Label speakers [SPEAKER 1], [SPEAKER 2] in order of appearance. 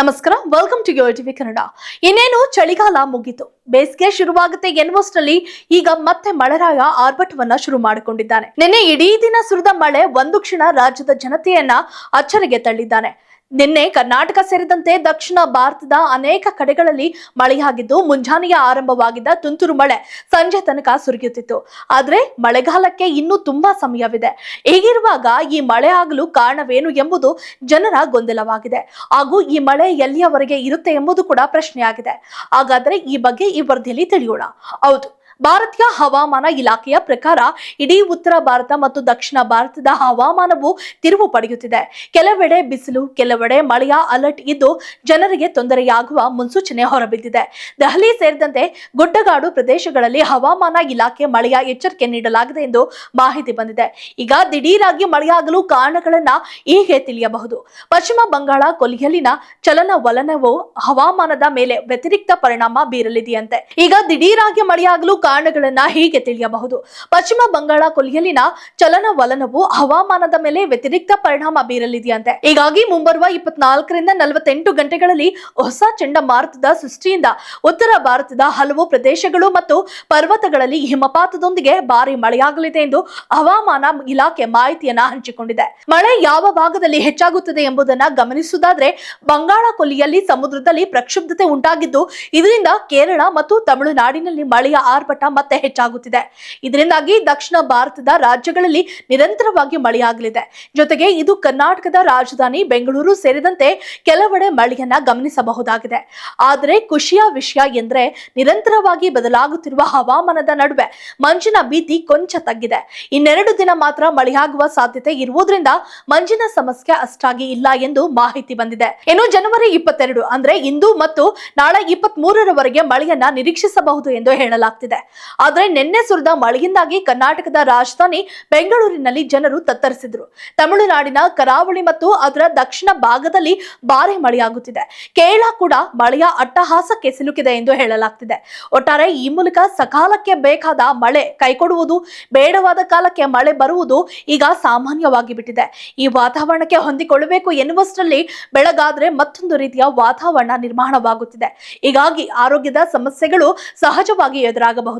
[SPEAKER 1] ನಮಸ್ಕಾರ. Welcome to your TV Kannada ಇನ್ನೇನು ಚಳಿಗಾಲ ಮುಗಿತು. ಬೇಸಿಗೆ ಶುರುವಾಗುತ್ತೆ ಎನ್ನುವಷ್ಟರಲ್ಲಿ ಈಗ ಮತ್ತೆ ಮಳೆರಾಯ ಆರ್ಭಟವನ್ನ ಶುರು ಮಾಡಿಕೊಂಡಿದ್ದಾನೆ. ನಿನ್ನೆ ಇಡೀ ದಿನ ಸುರಿದ ಮಳೆ ಒಂದು ಕ್ಷಣ ರಾಜ್ಯದ ಜನತೆಯನ್ನ ಅಚ್ಚರಿಗೆ ತಳ್ಳಿದ್ದಾನೆ. ನಿನ್ನೆ ಕರ್ನಾಟಕ ಸೇರಿದಂತೆ ದಕ್ಷಿಣ ಭಾರತದ ಅನೇಕ ಕಡೆಗಳಲ್ಲಿ ಮಳೆಯಾಗಿದ್ದು ಮುಂಜಾನೆಯ ಆರಂಭವಾಗಿದ್ದ ತುಂತುರು ಮಳೆ ಸಂಜೆ ತನಕ ಸುರಿಯುತ್ತಿತ್ತು. ಆದರೆ ಮಳೆಗಾಲಕ್ಕೆ ಇನ್ನೂ ತುಂಬಾ ಸಮಯವಿದೆ. ಹೀಗಿರುವಾಗ ಈ ಮಳೆ ಆಗಲು ಕಾರಣವೇನು ಎಂಬುದು ಜನರ ಗೊಂದಲವಾಗಿದೆ. ಹಾಗೂ ಈ ಮಳೆ ಎಲ್ಲಿಯವರೆಗೆ ಇರುತ್ತೆ ಎಂಬುದು ಕೂಡ ಪ್ರಶ್ನೆಯಾಗಿದೆ. ಹಾಗಾದರೆ ಈ ಬಗ್ಗೆ ಈ ವರದಿಯಲ್ಲಿ ತಿಳಿಯೋಣ. ಹೌದು ಭಾರತೀಯ ಹವಾಮಾನ ಇಲಾಖೆಯ ಪ್ರಕಾರ ಇಡೀ ಉತ್ತರ ಭಾರತ ಮತ್ತು ದಕ್ಷಿಣ ಭಾರತದ ಹವಾಮಾನವು ತಿರುವು ಪಡೆಯುತ್ತಿದೆ. ಕೆಲವೆಡೆ ಬಿಸಿಲು, ಕೆಲವೆಡೆ ಮಳೆಯ ಅಲರ್ಟ್ ಇದ್ದು ಜನರಿಗೆ ತೊಂದರೆಯಾಗುವ ಮುನ್ಸೂಚನೆ ಹೊರಬಿದ್ದಿದೆ. ದೆಹಲಿ ಸೇರಿದಂತೆ ಗುಡ್ಡಗಾಡು ಪ್ರದೇಶಗಳಲ್ಲಿ ಹವಾಮಾನ ಇಲಾಖೆ ಮಳೆಯ ಎಚ್ಚರಿಕೆ ನೀಡಲಾಗಿದೆ ಎಂದು ಮಾಹಿತಿ ಬಂದಿದೆ. ಈಗ ದಿಢೀರಾಗಿ ಮಳೆಯಾಗಲು ಕಾರಣಗಳನ್ನ ಹೀಗೆ ತಿಳಿಯಬಹುದು. ಪಶ್ಚಿಮ ಬಂಗಾಳ ಕೊಲ್ಲಿಯಲ್ಲಿನ ಚಲನವಲನವು ಹವಾಮಾನದ ಮೇಲೆ ವ್ಯತಿರಿಕ್ತ ಪರಿಣಾಮ ಬೀರಲಿದೆಯಂತೆ. ಈಗ ದಿಢೀರಾಗಿ ಮಳೆಯಾಗಲು ಕಾರಣಗಳನ್ನ ಹೀಗೆ ತಿಳಿಯಬಹುದು. ಪಶ್ಚಿಮ ಬಂಗಾಳ ಕೊಲ್ಲಿಯಲ್ಲಿನ ಚಲನವಲನವು ಹವಾಮಾನದ ಮೇಲೆ ವ್ಯತಿರಿಕ್ತ ಪರಿಣಾಮ ಬೀರಲಿದೆಯಂತೆ. ಹೀಗಾಗಿ ಮುಂಬರುವ ಇಪ್ಪತ್ನಾಲ್ಕರಿಂದ ನಲವತ್ತೆಂಟು ಗಂಟೆಗಳಲ್ಲಿ ಹೊಸ ಚಂಡಮಾರುತದ ಸೃಷ್ಟಿಯಿಂದ ಉತ್ತರ ಭಾರತದ ಹಲವು ಪ್ರದೇಶಗಳು ಮತ್ತು ಪರ್ವತಗಳಲ್ಲಿ ಹಿಮಪಾತದೊಂದಿಗೆ ಭಾರಿ ಮಳೆಯಾಗಲಿದೆ ಎಂದು ಹವಾಮಾನ ಇಲಾಖೆ ಮಾಹಿತಿಯನ್ನ ಹಂಚಿಕೊಂಡಿದೆ. ಮಳೆ ಯಾವ ಭಾಗದಲ್ಲಿ ಹೆಚ್ಚಾಗುತ್ತದೆ ಎಂಬುದನ್ನ ಗಮನಿಸುವುದಾದ್ರೆ, ಬಂಗಾಳ ಕೊಲ್ಲಿಯಲ್ಲಿ ಸಮುದ್ರದಲ್ಲಿ ಪ್ರಕ್ಷುಬ್ಧತೆ ಉಂಟಾಗಿದ್ದು, ಇದರಿಂದ ಕೇರಳ ಮತ್ತು ತಮಿಳುನಾಡಿನಲ್ಲಿ ಮಳೆಯ ಆರ್ಭಟ ಮತ್ತೆ ಹೆಚ್ಚಾಗುತ್ತಿದೆ. ಇದರಿಂದಾಗಿ ದಕ್ಷಿಣ ಭಾರತದ ರಾಜ್ಯಗಳಲ್ಲಿ ನಿರಂತರವಾಗಿ ಮಳೆಯಾಗಲಿದೆ. ಜೊತೆಗೆ ಇದು ಕರ್ನಾಟಕದ ರಾಜಧಾನಿ ಬೆಂಗಳೂರು ಸೇರಿದಂತೆ ಕೆಲವೆಡೆ ಮಳೆಯನ್ನ ಗಮನಿಸಬಹುದಾಗಿದೆ. ಆದರೆ ಖುಷಿಯ ವಿಷಯ ಎಂದ್ರೆ ನಿರಂತರವಾಗಿ ಬದಲಾಗುತ್ತಿರುವ ಹವಾಮಾನದ ನಡುವೆ ಮಂಜಿನ ಭೀತಿ ಕೊಂಚ ತಗ್ಗಿದೆ. ಇನ್ನೆರಡು ದಿನ ಮಾತ್ರ ಮಳೆಯಾಗುವ ಸಾಧ್ಯತೆ ಇರುವುದರಿಂದ ಮಂಜಿನ ಸಮಸ್ಯೆ ಅಷ್ಟಾಗಿ ಇಲ್ಲ ಎಂದು ಮಾಹಿತಿ ಬಂದಿದೆ. ಇನ್ನು ಜನವರಿ ಇಪ್ಪತ್ತೆರಡು ಅಂದ್ರೆ ಇಂದು ಮತ್ತು ನಾಳೆ ಇಪ್ಪತ್ತ್ ಮೂರರವರೆಗೆ ಮಳೆಯನ್ನ ನಿರೀಕ್ಷಿಸಬಹುದು ಎಂದು ಹೇಳಲಾಗ್ತಿದೆ. ಆದ್ರೆ ನಿನ್ನೆ ಸುರಿದ ಮಳೆಯಿಂದಾಗಿ ಕರ್ನಾಟಕದ ರಾಜಧಾನಿ ಬೆಂಗಳೂರಿನಲ್ಲಿ ಜನರು ತತ್ತರಿಸಿದ್ರು. ತಮಿಳುನಾಡಿನ ಕರಾವಳಿ ಮತ್ತು ಅದರ ದಕ್ಷಿಣ ಭಾಗದಲ್ಲಿ ಭಾರಿ ಮಳೆಯಾಗುತ್ತಿದೆ. ಕೇರಳ ಕೂಡ ಮಳೆಯ ಅಟ್ಟಹಾಸಕ್ಕೆ ಸಿಲುಕಿದೆ ಎಂದು ಹೇಳಲಾಗ್ತಿದೆ. ಒಟ್ಟಾರೆ ಈ ಮೂಲಕ ಸಕಾಲಕ್ಕೆ ಬೇಕಾದ ಮಳೆ ಕೈಕೊಡುವುದು, ಬೇಡವಾದ ಕಾಲಕ್ಕೆ ಮಳೆ ಬರುವುದು ಈಗ ಸಾಮಾನ್ಯವಾಗಿ ಬಿಟ್ಟಿದೆ. ಈ ವಾತಾವರಣಕ್ಕೆ ಹೊಂದಿಕೊಳ್ಳಬೇಕು ಎನ್ನುವಷ್ಟರಲ್ಲಿ ಬೆಳಗಾದ್ರೆ ಮತ್ತೊಂದು ರೀತಿಯ ವಾತಾವರಣ ನಿರ್ಮಾಣವಾಗುತ್ತಿದೆ. ಹೀಗಾಗಿ ಆರೋಗ್ಯದ ಸಮಸ್ಯೆಗಳು ಸಹಜವಾಗಿ ಎದುರಾಗಬಹುದು.